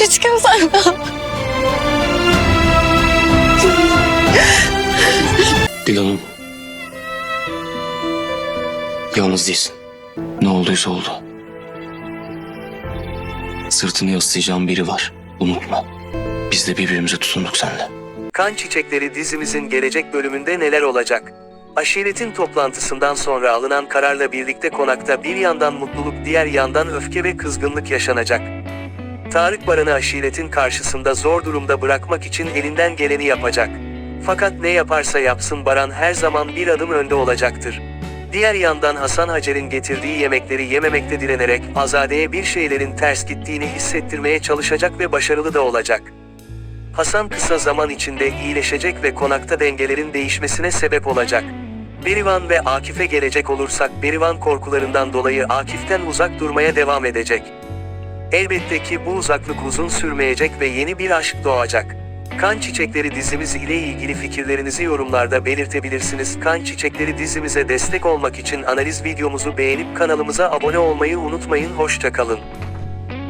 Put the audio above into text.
Hiç kimse Dil Hanım. Yalnız değilsin. Ne olduysa oldu. Sırtını yaslayacağın biri var. Unutma. Biz de birbirimize tutunduk seninle. Kan Çiçekleri dizimizin gelecek bölümünde neler olacak? Aşiretin toplantısından sonra alınan kararla birlikte konakta bir yandan mutluluk diğer yandan öfke ve kızgınlık yaşanacak. Tarık Baran'ı aşiretin karşısında zor durumda bırakmak için elinden geleni yapacak. Fakat ne yaparsa yapsın Baran her zaman bir adım önde olacaktır. Diğer yandan Hasan Hacer'in getirdiği yemekleri yememekte direnerek Azade'ye bir şeylerin ters gittiğini hissettirmeye çalışacak ve başarılı da olacak. Hasan kısa zaman içinde iyileşecek ve konakta dengelerin değişmesine sebep olacak. Berivan ve Akif'e gelecek olursak Berivan korkularından dolayı Akif'ten uzak durmaya devam edecek. Elbette ki bu uzaklık uzun sürmeyecek ve yeni bir aşk doğacak. Kan Çiçekleri dizimiz ile ilgili fikirlerinizi yorumlarda belirtebilirsiniz. Kan Çiçekleri dizimize destek olmak için analiz videomuzu beğenip kanalımıza abone olmayı unutmayın. Hoşçakalın.